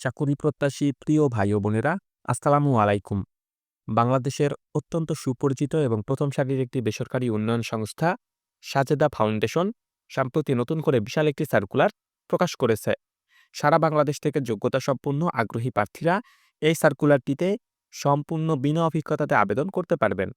চাকুরি প্রত্যাশী প্রিয় ভাই ও বোনেরা, আসসালামু আলাইকুম। বাংলাদেশের অত্যন্ত সুপরিচিত এবং প্রথম সারির একটি বেসরকারি উন্নয়ন সংস্থা সাজেদা ফাউন্ডেশন সম্প্রতি নতুন করে বিশাল একটি সার্কুলার প্রকাশ করেছে। সারা বাংলাদেশ থেকে যোগ্যতা সম্পন্ন আগ্রহী প্রার্থীরা এই সার্কুলারটিতে সম্পূর্ণ বিনা অভিজ্ঞতাতে আবেদন করতে পারবেন।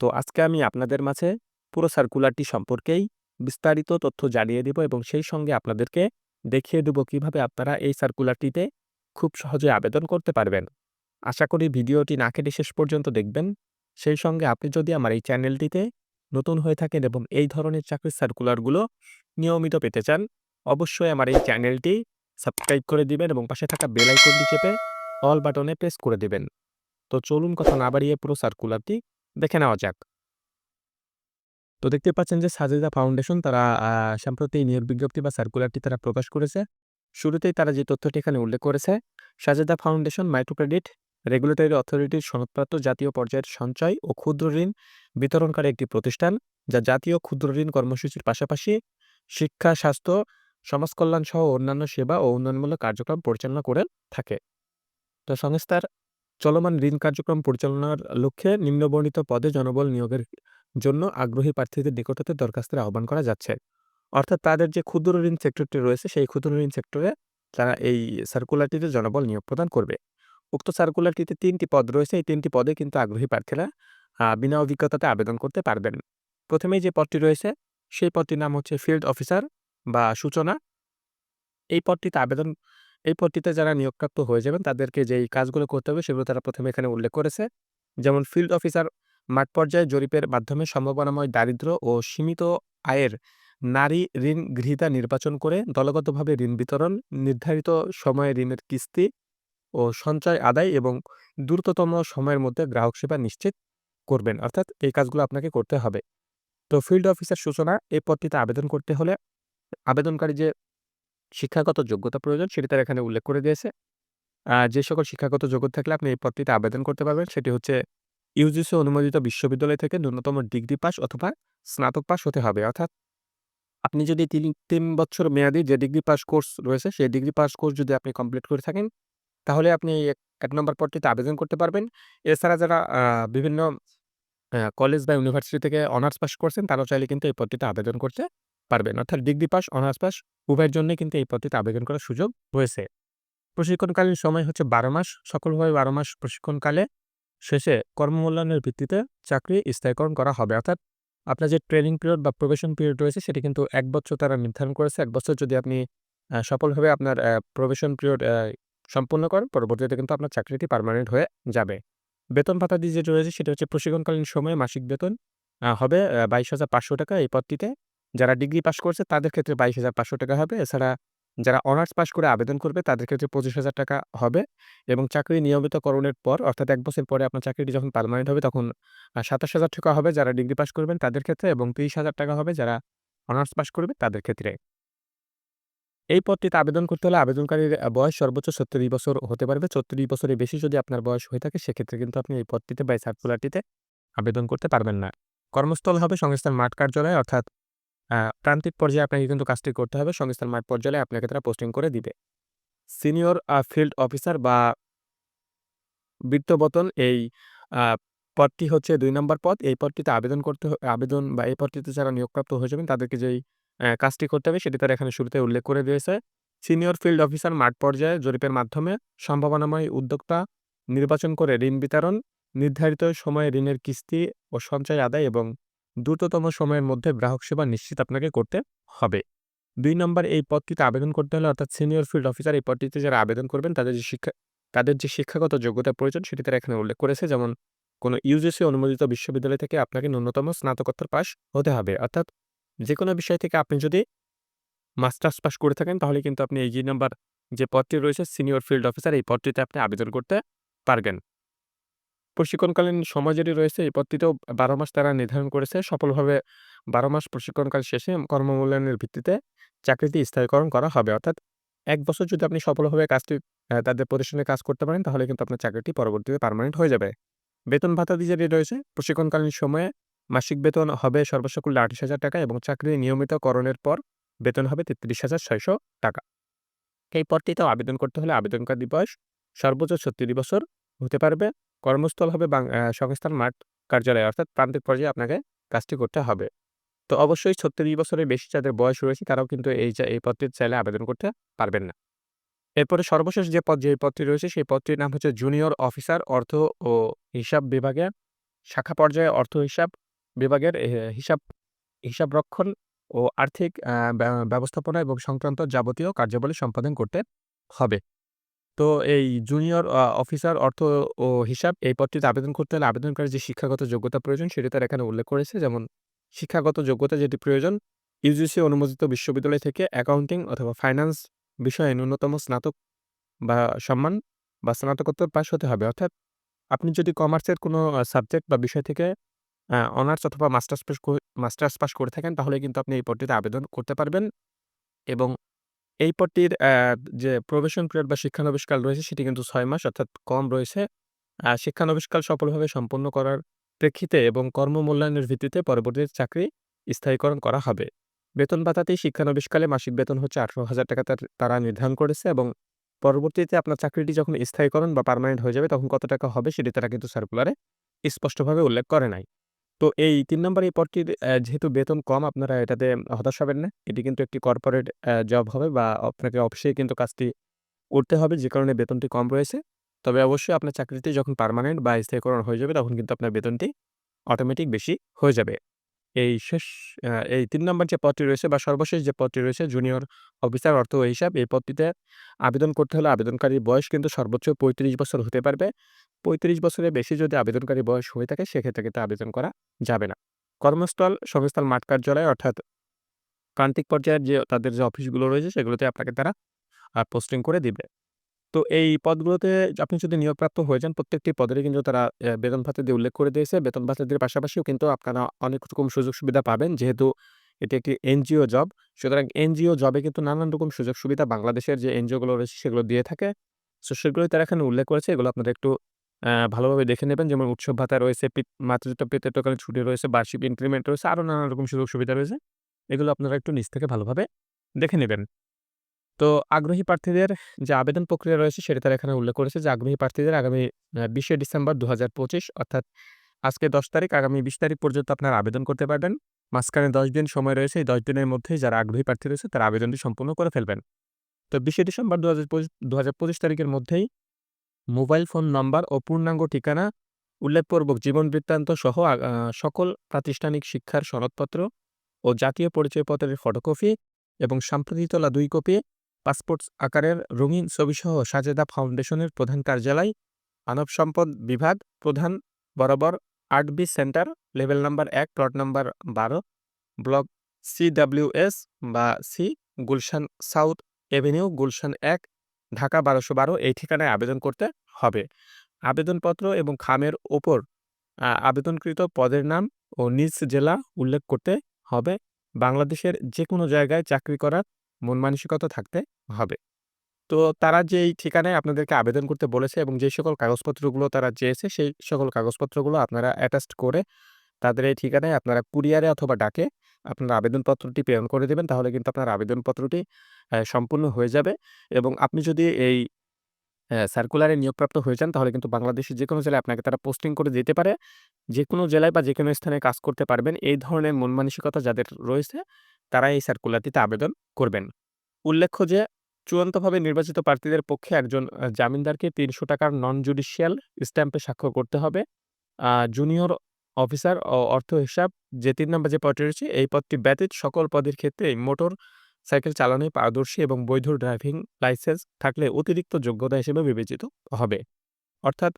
তো আজকে আমি আপনাদের মাঝে পুরো সার্কুলারটি সম্পর্কেই বিস্তারিত তথ্য জানিয়ে দেব এবং সেই সঙ্গে আপনাদেরকে দেখিয়ে দেব কীভাবে আপনারা এই সার্কুলারটিতে খুব সহজে আবেদন করতে পারবেন। আশা করি ভিডিওটি না কেটে শেষ পর্যন্ত দেখবেন। সেই সঙ্গে আপনি যদি আমার এই চ্যানেলটিতে নতুন হয়ে থাকেন এবং এই ধরনের চাকরির সার্কুলারগুলো নিয়মিত পেতে চান, অবশ্যই আমার এই চ্যানেলটি সাবস্ক্রাইব করে দিবেন এবং পাশে থাকা বেল আইকনটি চেপে অল বাটনে প্রেস করে দিবেন। তো চলুন কথা না বাড়িয়ে পুরো সার্কুলারটি দেখে নেওয়া যাক। তো দেখতে পাচ্ছেন যে সাজেদা ফাউন্ডেশন তারা সম্প্রতি নিয়োগ বিজ্ঞপ্তি বা সার্কুলারটি তারা প্রকাশ করেছে। শুরুতেই তারা যে তথ্যটি এখানে উল্লেখ করেছে, Sajeda foundation micro credit regulatory অথরিটির সনদপ্রাপ্ত জাতীয় পর্যায়ের সঞ্চয় ও ক্ষুদ্র ঋণ বিতরণকারী একটি প্রতিষ্ঠান, যা জাতীয় ক্ষুদ্র ঋণ কর্মসূচির পাশাপাশি শিক্ষা, স্বাস্থ্য, সমাজকল্যাণ সহ অন্যান্য সেবা ও উন্নয়নমূলক কার্যক্রম পরিচালনা করে থাকে। তো সংস্থার চলমান ঋণ কার্যক্রম পরিচালনার লক্ষ্যে নিম্নবর্ণিত পদে জনবল নিয়োগের জন্য আগ্রহী প্রার্থীদের নিকটতে দরখাস্তের আহ্বান করা যাচ্ছে। অর্থাৎ তাদের যে ক্ষুদ্র ঋণ সেক্টরটি রয়েছে, সেই ক্ষুদ্র ঋণ সেক্টরে তারা এই সার্কুলারটিতে জনবল নিয়োগ প্রদান করবে। উক্ত সার্কুলারটিতে তিনটি পদ রয়েছে। এই তিনটি পদে কিন্তু আগ্রহী প্রার্থীরা বিনা অভিজ্ঞতাতে আবেদন করতে পারবেন। প্রথমেই যে পদটি রয়েছে, সেই পদটির নাম হচ্ছে ফিল্ড অফিসার বা সূচনা। এই পদটিতে আবেদন, এই পদটিতে যারা নিয়োগপ্রাপ্ত হয়ে যাবেন, তাদেরকে যেই কাজগুলো করতে হবে, সেগুলো তারা প্রথমে এখানে উল্লেখ করেছে। যেমন ফিল্ড অফিসার মাঠ পর্যায়ে জরিপের মাধ্যমে সম্ভাবনাময় দারিদ্র্য ও সীমিত আয়ের নারী ঋণ গৃহীতা নির্বাচন করে দলগতভাবে ঋণ বিতরণ, নির্ধারিত সময়ে ঋণের কিস্তি ও সঞ্চয় আদায় এবং দ্রুততম সময়ের মধ্যে গ্রাহক সেবা নিশ্চিত করবেন। অর্থাৎ এই কাজগুলো আপনাকে করতে হবে। তো ফিল্ড অফিসার সূচনা, এই পদটিতে আবেদন করতে হলে আবেদনকারী যে শিক্ষাগত যোগ্যতা প্রয়োজন সেটি তারা এখানে উল্লেখ করে দিয়েছে। যে সকল শিক্ষাগত যোগ্যতা থাকলে আপনি এই পদটিতে আবেদন করতে পারবেন। সেটি হচ্ছে ইউজিসি অনুমোদিত বিশ্ববিদ্যালয় থেকে ন্যূনতম ডিগ্রি পাস অথবা স্নাতক পাস হতে হবে। অর্থাৎ আপনি যদি তিন তিন বছর মেয়াদি যে ডিগ্রি পাস কোর্স রয়েছে, সেই ডিগ্রি পাস কোর্স যদি আপনি কমপ্লিট করে থাকেন, তাহলে আপনি এক নম্বর পদটিতে আবেদন করতে পারবেন। এছাড়া যারা বিভিন্ন কলেজ বা ইউনিভার্সিটি থেকে অনার্স পাস করছেন, তারাও চাইলে কিন্তু এই পদটিতে আবেদন করতে পারবেন। অর্থাৎ ডিগ্রি পাস অনার্স পাস উভয়ের জন্যই কিন্তু এই পদটিতে আবেদন করার সুযোগ রয়েছে। প্রশিক্ষণকালীন সময় হচ্ছে বারো মাস। সকলভাবে বারো মাস প্রশিক্ষণকালে শেষে কর্মমূল্যায়নের ভিত্তিতে চাকরি স্থায়ীকরণ করা হবে। অর্থাৎ আপনার যে ট্রেনিং পিরিয়ড বা প্রবেশন পিরিয়ড রয়েছে, সেটি কিন্তু এক বছর তারা নির্ধারণ করেছে। এক বছর যদি আপনি সফলভাবে আপনার প্রবেশন পিরিয়ড সম্পূর্ণ করেন, পরবর্তীতে কিন্তু আপনার চাকরিটি পারমানেন্ট হয়ে যাবে। বেতন ভাতা দিয়ে যেটা রয়েছে, সেটা হচ্ছে প্রশিক্ষণকালীন সময়ে মাসিক বেতন হবে বাইশ হাজার পাঁচশো টাকা এই পদটিতে। যারা ডিগ্রি পাশ করছে, তাদের ক্ষেত্রে বাইশ হাজার পাঁচশো টাকা হবে। এছাড়া যারা অনার্স পাস করে আবেদন করবে তাদের ক্ষেত্রে পঁচিশ হাজার টাকা হবে এবং চাকরি নিয়মিতকরণের পর, অর্থাৎ এক বছর পরে আপনার চাকরিটি যখন পার্মানেন্ট হবে, তখন সাতাশ হাজার টাকা হবে যারা ডিগ্রি পাস করবেন তাদের ক্ষেত্রে এবং তিরিশ হাজার টাকা হবে যারা অনার্স পাস করবে তাদের ক্ষেত্রে। এই পদটিতে আবেদন করতে হলে আবেদনকারীর বয়স সর্বোচ্চ ছত্রিশ বছর হতে পারবে। ছত্রিশ বছরের বেশি যদি আপনার বয়স হয়ে থাকে, সেক্ষেত্রে কিন্তু আপনি এই পদটিতে বা এই সার্কুলারটিতে আবেদন করতে পারবেন না। কর্মস্থল হবে সংস্থার মাঠ কার্যালয়, অর্থাৎ প্রান্তিক পর্যায়ে আপনাকে কিন্তু কাজটি করতে হবে। সংস্থার মাঠ পর্যায়ে আপনাকে তারা পোস্টিং করে দিবে। সিনিয়র ফিল্ড অফিসার বা বৃত্তবতন এই পদটি হচ্ছে দুই নম্বর পদ। এই পদটিতে আবেদন করতে আবেদন বা এই পদটিতে যারা নিয়োগপ্রাপ্ত হয়ে যাবেন, তাদেরকে যেই কাজটি করতে হবে, সেটি তারা এখানে শুরুতে উল্লেখ করে দিয়েছে। সিনিয়র, ফিল্ড অফিসার মাঠ পর্যায়ে জরিপের মাধ্যমে সম্ভাবনাময় উদ্যোক্তা নির্বাচন করে ঋণ বিতরণ, নির্ধারিত সময়ে ঋণের কিস্তি ও সঞ্চয় আদায় এবং দ্রুততম সময়ের মধ্যে গ্রাহক সেবা নিশ্চিত আপনাকে করতে হবে। দুই নম্বর, এই পদটিতে আবেদন করতে হলে অর্থাৎ সিনিয়র ফিল্ড অফিসার এই পদটিতে যারা আবেদন করবেন, তাদের যে শিক্ষা, তাদের যে শিক্ষাগত যোগ্যতা প্রয়োজন সেটি তারা এখানে উল্লেখ করেছে। যেমন, কোনো ইউজিসি অনুমোদিত বিশ্ববিদ্যালয় থেকে আপনাকে ন্যূনতম স্নাতকোত্তর পাস হতে হবে। অর্থাৎ যে কোনো বিষয় থেকে আপনি যদি মাস্টার্স পাস করে থাকেন, তাহলে কিন্তু আপনি এই যে নাম্বার যে পদটি রয়েছে সিনিয়র ফিল্ড অফিসার এই পদটিতে আপনি আবেদন করতে পারবেন। প্রশিক্ষণকালীন সময় যেটি রয়েছে। এই পদটিতেও বারো মাস তারা নির্ধারণ করেছে। সফলভাবে বারো মাস প্রশিক্ষণকাল শেষে কর্মমূল্যায়নের ভিত্তিতে চাকরিটি স্থায়ীকরণ করা হবে। অর্থাৎ এক বছর যদি আপনি সফলভাবে কাজটি তাদের প্রতিষ্ঠানে কাজ করতে পারেন, তাহলে কিন্তু আপনার চাকরিটি পরবর্তীতে পার্মানেন্ট হয়ে যাবে। বেতন ভাতা যেটি রয়েছে। প্রশিক্ষণকালীন সময়ে মাসিক বেতন হবে সর্বসকলে আঠাশ হাজার টাকা এবং চাকরি নিয়মিতকরণের পর বেতন হবে তেত্রিশ হাজার ছয়শো টাকা। এই পদটিতেও আবেদন করতে হলে আবেদনকারী বয়স সর্বোচ্চ ৩৬ বছর হতে পারবে। কর্মস্থল হবে সংস্থার মাঠ কার্যালয় অর্থাৎ প্রান্তিক পর্যায়ে আপনাকে কাজটি করতে হবে। তো অবশ্যই ৩৬ বছরের বেশি যাদের বয়স রয়েছে তারাও কিন্তু এই এই পদটিতে চাইলে আবেদন করতে পারবেন না। এরপরে সর্বশেষ যে পদ, যে পদটি রয়েছে সেই পদটির নাম হচ্ছে জুনিয়র অফিসার অর্থ ও হিসাব বিভাগে শাখা পর্যায়ে অর্থ হিসাব বিভাগের, এ, হিসাব হিসাবরক্ষণ ও আর্থিক ব্যবস্থাপনা এবং সংক্রান্ত যাবতীয় কার্যাবলী সম্পাদন করতে হবে। তো এই জুনিয়র অফিসার অর্থ ও হিসাব এই পদটিতে আবেদন করতে হলে আবেদনকারী যে শিক্ষাগত যোগ্যতা প্রয়োজন সেটি তার এখানে উল্লেখ করেছে। যেমন শিক্ষাগত যোগ্যতা যেটি প্রয়োজন ইউজিসি অনুমোদিত বিশ্ববিদ্যালয় থেকে অ্যাকাউন্টিং অথবা ফাইন্যান্স বিষয়ে ন্যূনতম স্নাতক বা সম্মান বা স্নাতকোত্তর পাশ হতে হবে। অর্থাৎ আপনি যদি কমার্সের কোনো সাবজেক্ট বা বিষয় থেকে অনার্স অথবা মাস্টার্স পাস মাস্টার্স পাস করে থাকেন, তাহলে কিন্তু আপনি এই পদটিতে আবেদন করতে পারবেন। এবং এই পদটির যে প্রবেশন পিরিয়ড বা শিক্ষানবিশকাল রয়েছে সেটি কিন্তু ছয় মাস অর্থাৎ কম রয়েছে। আ শিক্ষানবিশকাল সফলভাবে সম্পন্ন করার প্রেক্ষিতে এবং কর্ম মূল্যায়নের ভিত্তিতে পরবর্তীতে চাকরি স্থায়ীকরণ করা হবে। বেতন ভাতাটি শিক্ষানবিষ্কালে মাসিক বেতন হচ্ছে ৳১৮,০০০ তার তারা নির্ধারণ করেছে এবং পরবর্তীতে আপনার চাকরিটি যখন স্থায়ীকরণ বা পার্মানেন্ট হয়ে যাবে তখন কত টাকা হবে সেটি তারা কিন্তু সার্কুলারে স্পষ্টভাবে উল্লেখ করে নাই। তো এই তিন নম্বর এই পদটির যেহেতু বেতন কম, আপনারা এটাতে হতাশ হবেন না। এটি কিন্তু একটি কর্পোরেট জব হবে বা আপনাকে অফিসে কিন্তু কাজটি করতে হবে, যে কারণে বেতনটি কম রয়েছে। তবে অবশ্যই আপনার চাকরিটি যখন পার্মানেন্ট বা স্থায়ীকরণ হয়ে যাবে, তখন কিন্তু আপনার বেতনটি অটোমেটিক বেশি হয়ে যাবে। এই শেষ এই তিন নম্বর যে পদটি রয়েছে বা সর্বশেষ যে পদটি রয়েছে জুনিয়র অফিসার অর্থ হিসাব, এই পদটিতে আবেদন করতে হলে আবেদনকারীর বয়স কিন্তু সর্বোচ্চ ৩৫ বছর হতে পারবে। ৩৫ বছরের বেশি যদি আবেদনকারী বয়স হয়ে থাকে, সেক্ষেত্রে কিন্তু আবেদন করা যাবে না। কর্মস্থল, সংস্থার মাঠ কার্যালয় অর্থাৎ প্রান্তিক পর্যায়ের যে তাদের যে অফিসগুলো রয়েছে, সেগুলোতে আপনাকে তারা পোস্টিং করে দিবে। তো এই পদগুলোতে আপনি যদি নিয়োগপ্রাপ্ত হয়ে যান, প্রত্যেকটি পদেরই কিন্তু তারা বেতন ভাতা দিয়ে উল্লেখ করে দিয়েছে। বেতন ভাতা দিয়ে পাশাপাশিও কিন্তু আপনারা অনেক রকম সুযোগ সুবিধা পাবেন। যেহেতু এটি একটি এনজিও জব। সুতরাং এনজিও জবে কিন্তু নানান রকম সুযোগ সুবিধা বাংলাদেশের যে এনজিওগুলো রয়েছে, সেগুলো দিয়ে থাকে। সো সেগুলোই তারা এখানে উল্লেখ করেছে। এগুলো আপনারা একটু ভালোভাবে দেখে নেবেন। যেমন উৎসব ভাতা রয়েছে, পিত মাতৃত্ব পিতৃত্বকালীন ছুটি রয়েছে, বার্ষিক ইনক্রিমেন্ট রয়েছে, আরও নানান রকম সুযোগ সুবিধা রয়েছে। এগুলো আপনারা একটু নিজ থেকে ভালোভাবে দেখে নেবেন। তো আগ্রহী প্রার্থীদের যে আবেদন প্রক্রিয়া রয়েছে সেটা তারা এখানে উল্লেখ করেছে যে আগ্রহী প্রার্থীদের আগামী ২০শে ডিসেম্বর ২০২৫ অর্থাৎ আজকে ১০ তারিখ আগামী ২০ তারিখ পর্যন্ত আপনারা আবেদন করতে পারবেন। মাঝখানে ১০ দিন সময় রয়েছে। এই ১০ দিনের মধ্যেই যারা আগ্রহী প্রার্থী রয়েছে তারা আবেদনটি সম্পূর্ণ করে ফেলবেন। তো ২০শে ডিসেম্বর ২০২৫ ২০২৫ তারিখের মধ্যেই মোবাইল ফোন নম্বর ও পূর্ণাঙ্গ ঠিকানা উল্লেখপূর্বক জীবন বৃত্তান্ত সহ সকল প্রাতিষ্ঠানিক শিক্ষার সনদপত্র ও জাতীয় পরিচয়পত্রের ফটোকপি এবং সাম্প্রতি তোলা ২ কপি পাসপোর্ট আকারের রঙিন ছবিসহ সাজেদা ফাউন্ডেশনের প্রধান কার্যালয়, মানব সম্পদ বিভাগ, প্রধান বরাবর art B centre, level number এক প্লট নাম্বার ১২, ব্লক সিডব্লিউএস বা C, Gulshan south avenue, Gulshan ১, Dhaka ১২১২ এই ঠিকানায় আবেদন করতে হবে। আবেদনপত্র এবং খামের ওপর আবেদনকৃত পদের নাম ও নিজ জেলা উল্লেখ করতে হবে। বাংলাদেশের যেকোনো জায়গায় চাকরি করার মন মানসিকতা থাকতে হবে। তো তারা যেই ঠিকানায় আপনাদেরকে আবেদন করতে বলেছে এবং যে সকল কাগজপত্রগুলো তারা চেয়েছে, সেই সকল কাগজপত্রগুলো আপনারা অ্যাটাচড করে তাদের এই ঠিকানায় আপনারা কুরিয়ারে অথবা ডাকে আপনারা আবেদনপত্রটি প্রেরণ করে দেবেন, তাহলে কিন্তু আপনার আবেদনপত্রটি সম্পূর্ণ হয়ে যাবে এবং আপনি যদি এই সার্কুলারে নিয়োগপ্রাপ্ত হয়ে যান, তাহলে কিন্তু বাংলাদেশের যে কোনো জেলায় আপনাকে তারা পোস্টিং করে দিতে পারে। যে কোনো জেলায় বা যে কোনো স্থানে কাজ করতে পারবেন। এই ধরনের মন মানসিকতা যাদের রয়েছে তারা এই সার্কুলারটিতে আবেদন করবেন। উল্লেখ্য যে, চূড়ান্তভাবে নির্বাচিত প্রার্থীদের পক্ষে একজন জামিনদারকে তিনশো টাকার নন জুডিশিয়াল স্ট্যাম্পে স্বাক্ষর করতে হবে। জুনিয়র অফিসার ও অর্থ হিসাব যে তিন নম্বর যে পদটি রয়েছে এই পদটি ব্যতীত সকল পদের ক্ষেত্রে মোটর সাইকেল চালানোয় পারদর্শী এবং বৈধ ড্রাইভিং লাইসেন্স থাকলে অতিরিক্ত যোগ্যতা হিসেবে বিবেচিত হবে। অর্থাৎ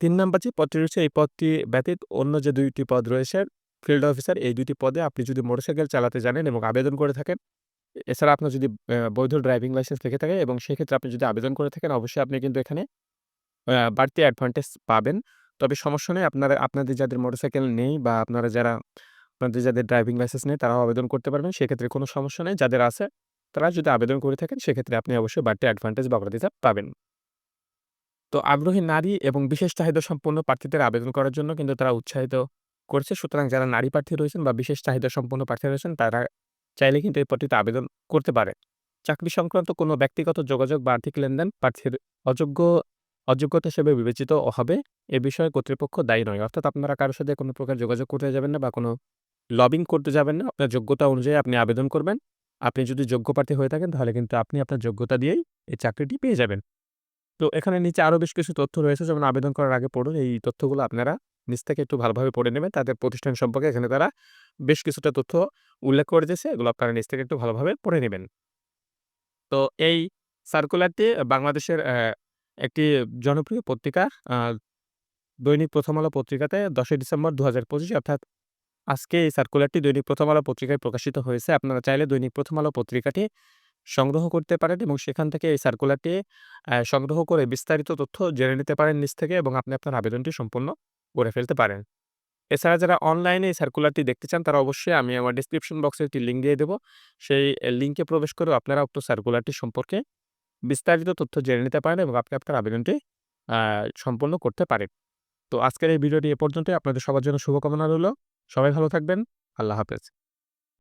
তিন ৩ নম্বর যে পদটি রয়েছে এই পদটি ব্যতীত অন্য যে দুইটি পদ রয়েছে ফিল্ড অফিসার এই দুটি পদে আপনি যদি মোটরসাইকেল চালাতে জানেন এবং আবেদন করে থাকেন, এছাড়া আপনার যদি বৈধ ড্রাইভিং লাইসেন্স থেকে থাকে এবং সেক্ষেত্রে আপনি যদি আবেদন করে থাকেন অবশ্যই আপনি কিন্তু এখানে বাড়তি অ্যাডভান্টেজ পাবেন। তবে সমস্যা নেই আপনারা, আপনাদের যাদের মোটরসাইকেল নেই বা আপনারা যারা, আপনাদের যাদের ড্রাইভিং লাইসেন্স নেই, তারাও আবেদন করতে পারবেন। সেক্ষেত্রে কোনো সমস্যা নেই। যাদের আছে, তারা যদি আবেদন করে থাকেন, সেক্ষেত্রে আপনি অবশ্যই বাড়তি অ্যাডভান্টেজ বা অগ্রাধিকার পাবেন। তো আগ্রহী নারী এবং বিশেষ চাহিদা সম্পন্ন প্রার্থীদের আবেদন করার জন্য কিন্তু তারা উৎসাহিত করছে। সুতরাং যারা নারী প্রার্থী রয়েছেন বা বিশেষ চাহিদা সম্পন্ন প্রার্থী রয়েছেন, তারা চাইলে কিন্তু এই পদটিতে আবেদন করতে পারে। চাকরি সংক্রান্ত কোনো ব্যক্তিগত যোগাযোগ বা আর্থিক লেনদেন প্রার্থীর অযোগ্য অযোগ্যতা হিসেবে বিবেচিত হবে, এ বিষয়ে কর্তৃপক্ষ দায়ী নয়। অর্থাৎ আপনারা কারোর সাথে কোনো প্রকার যোগাযোগ করতে যাবেন না বা কোনো লবিং করতে যাবেন না। আপনার যোগ্যতা অনুযায়ী আপনি আবেদন করবেন। আপনি যদি যোগ্য প্রার্থী হয়ে থাকেন, তাহলে কিন্তু আপনি আপনার যোগ্যতা দিয়েই এই চাকরিটি পেয়ে যাবেন। তো এখানে নিচে আরও বেশ কিছু তথ্য রয়েছে। যেমন আবেদন করার আগে পড়ুন। এই তথ্যগুলো আপনারা নিচ থেকে একটু ভালোভাবে পড়ে নেবেন। তাদের প্রতিষ্ঠান সম্পর্কে এখানে তারা বেশ কিছুটা তথ্য উল্লেখ করে দিয়েছে। এগুলো আপনারা নিচ থেকে একটু ভালোভাবে পড়ে নেবেন। তো এই সার্কুলারটি বাংলাদেশের একটি জনপ্রিয় পত্রিকা দৈনিক প্রথম আলো পত্রিকাতে দশই ডিসেম্বর দু হাজার পঁচিশ, অর্থাৎ আজকে এই সার্কুলারটি দৈনিক প্রথম আলো পত্রিকায় প্রকাশিত হয়েছে। আপনারা চাইলে দৈনিক প্রথম আলো পত্রিকাটি সংগ্রহ করতে পারেন এবং সেখান থেকে এই সার্কুলারটি সংগ্রহ করে বিস্তারিত তথ্য জেনে নিতে পারেন নিচ থেকে এবং আপনি আপনার আবেদনটি সম্পূর্ণ করে ফেলতে পারেন। এছাড়া যারা অনলাইনে এই সার্কুলারটি দেখতে চান, তারা অবশ্যই আমি আমার ডিসক্রিপশন বক্সে একটি লিঙ্ক দিয়ে দেবো। সেই লিঙ্কে প্রবেশ করে আপনারা উক্ত সার্কুলারটি সম্পর্কে বিস্তারিত তথ্য জেনে নিতে পারেন এবং আপনি আপনার আবেদনটি সম্পন্ন করতে পারেন। তো আজকের এই ভিডিওটি এ পর্যন্তই। আপনাদের সবার জন্য শুভকামনা রইল। সবাই ভালো থাকবেন। আল্লাহ হাফেজ।